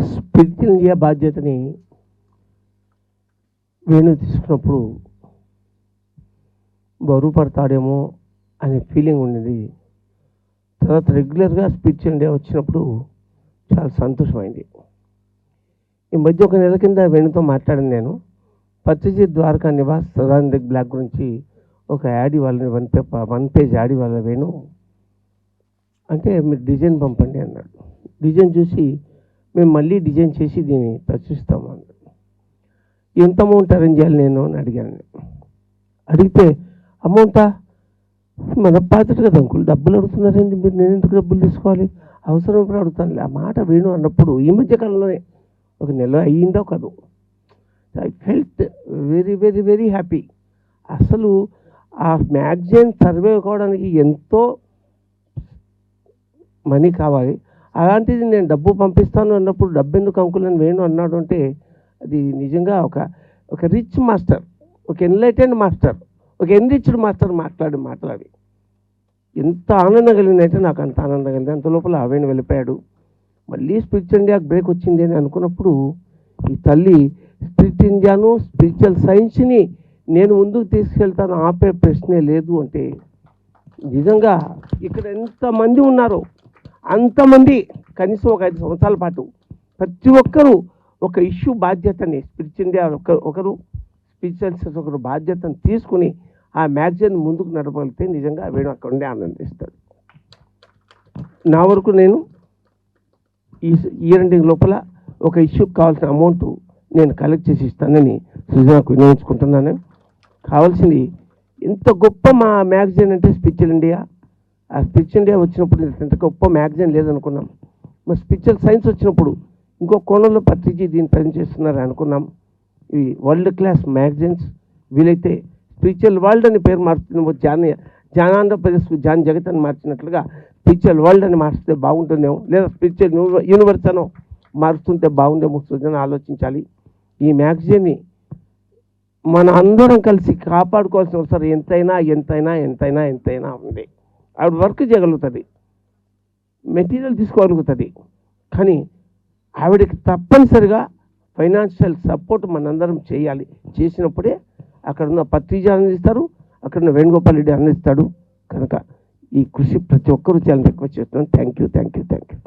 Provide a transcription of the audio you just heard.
Spiritual India బాధ్యతని వేణు తీసుకున్నప్పుడు బరువు పడతాడేమో అనే ఫీలింగ్ ఉండేది. తర్వాత రెగ్యులర్గా స్పిరిచువల్ ఇండియా వచ్చినప్పుడు చాలా సంతోషమైంది. ఈ మధ్య ఒక నెల కింద వేణుతో మాట్లాడాను నేను. పచ్చజీ ద్వారకా నివాస్ సదానంద బ్లాక్ గురించి ఒక యాడ్ ఇవ్వాలని one paper one page ad ఇవ్వాలి వేణు. అంటే మీరు డిజైన్ పంపండి అన్నాడు. డిజైన్ చూసి మేము మళ్ళీ డిజైన్ చేసి దీన్ని ప్రచురిస్తాము అన్నాడు ఎంత అమౌంట్ అరేంజ్ చేయాలి నేను అని అడిగాను. అడిగితే అమౌంటా? మన బాధ్యత కదా అంకుల్ డబ్బులు అడుగుతున్నారండి మీరు? నేను ఎందుకు డబ్బులు తీసుకోవాలి? అవసరం ఇప్పుడు అడుగుతాను ఆ మాట వేణు అన్నప్పుడు ఈ మధ్య కాలంలోనే ఒక నెల అయ్యిందో కాదు. I felt very very very happy. అసలు ఆ మ్యాగజైన్ సర్వే కావడానికి ఎంతో మనీ కావాలి. అలాంటిది నేను డబ్బు పంపిస్తాను అన్నప్పుడు డబ్బు ఎందుకు అంకుల్ అని వేణు అన్నాడు అంటే అది నిజంగా ఒక ఒక రిచ్ మాస్టర్ ఒక ఎన్లైటెండ్ మాస్టర్ ఒక ఎన్రిచ్డ్ మాస్టర్ మాట్లాడి మాట్లాడి. ఎంత ఆనందం కలిగిందంటే నాకు అంత ఆనందం కలిగింది అంత లోపల వేణు వెళ్ళిపోయాడు. మళ్ళీ స్పిరిచువల్ ఇండియాకి బ్రేక్ వచ్చింది అని అనుకున్నప్పుడు ఈ తల్లి స్పిరిట్ ఇండియాను స్పిరిచువల్ సైన్స్ని నేను ముందుకు తీసుకెళ్తాను ఆపే ప్రశ్నే లేదు అంటే. నిజంగా ఇక్కడ ఎంతమంది ఉన్నారో. అంతమంది కనీసం ఒక ఐదు సంవత్సరాల పాటు ప్రతి ఒక్కరూ ఒక ఇష్యూ బాధ్యతని స్పిరిచ్ ఇండియా ఒక ఒకరు స్పిరిచువల్స్ ఒకరు బాధ్యతను తీసుకుని ఆ మ్యాగజైన్ ముందుకు నడపగలిగితే నిజంగా వేణు అక్కడ ఉండే ఆనందిస్తాడు. నా వరకు నేను ఈ ఈ రెండింగ్ లోపల ఒక ఇష్యూకి కావాల్సిన అమౌంట్ నేను కలెక్ట్ చేసి ఇస్తానని సృజనకు వినియోగించుకుంటున్నాను కావాల్సింది ఎంత గొప్ప మా మ్యాగజైన్ అంటే స్పిరిచువల్ ఇండియా ఆ స్పిరిచువల్ ఇండియా వచ్చినప్పుడు ఇంత గొప్ప మ్యాగజైన్ లేదనుకున్నాం. మరి స్పిరిచువల్ సైన్స్ వచ్చినప్పుడు ఇంకో కోణంలో పత్రిజీ దీన్ని పనిచేస్తున్నారు అనుకున్నాం. ఇవి వరల్డ్ క్లాస్ మ్యాగజైన్స్ వీలైతే స్పిరిచువల్ వరల్డ్ అని పేరు మారుతున్న జాన్ ఆంధ్రప్రదేశ్ జాన్ జగత్ అని మార్చినట్లుగా స్పిరిచువల్ వరల్డ్ అని మార్చితే బాగుంటుందేమో లేదా స్పిరిచువల్ యూనివర్స్ అనో మారుస్తుంటే బాగుందేమో సృజన ఆలోచించాలి. ఈ మ్యాగజైన్ని మన అందరం కలిసి కాపాడుకోవాల్సిన అవసరం ఎంతైనా ఎంతైనా ఎంతైనా ఎంతైనా ఉంది. ఆవిడ వర్క్ చేయగలుగుతుంది. మెటీరియల్ తీసుకోగలుగుతుంది. కానీ ఆవిడకి తప్పనిసరిగా ఫైనాన్షియల్ సపోర్ట్ మనందరం చేయాలి. చేసినప్పుడే అక్కడ ఉన్న పత్రిజ అందిస్తారు అక్కడ ఉన్న వేణుగోపాల్ రెడ్డి అందిస్తాడు. కనుక ఈ కృషి ప్రతి ఒక్కరూ చేయాలని రిక్వెస్ట్ చేస్తున్నాను. Thank you thank you thank you.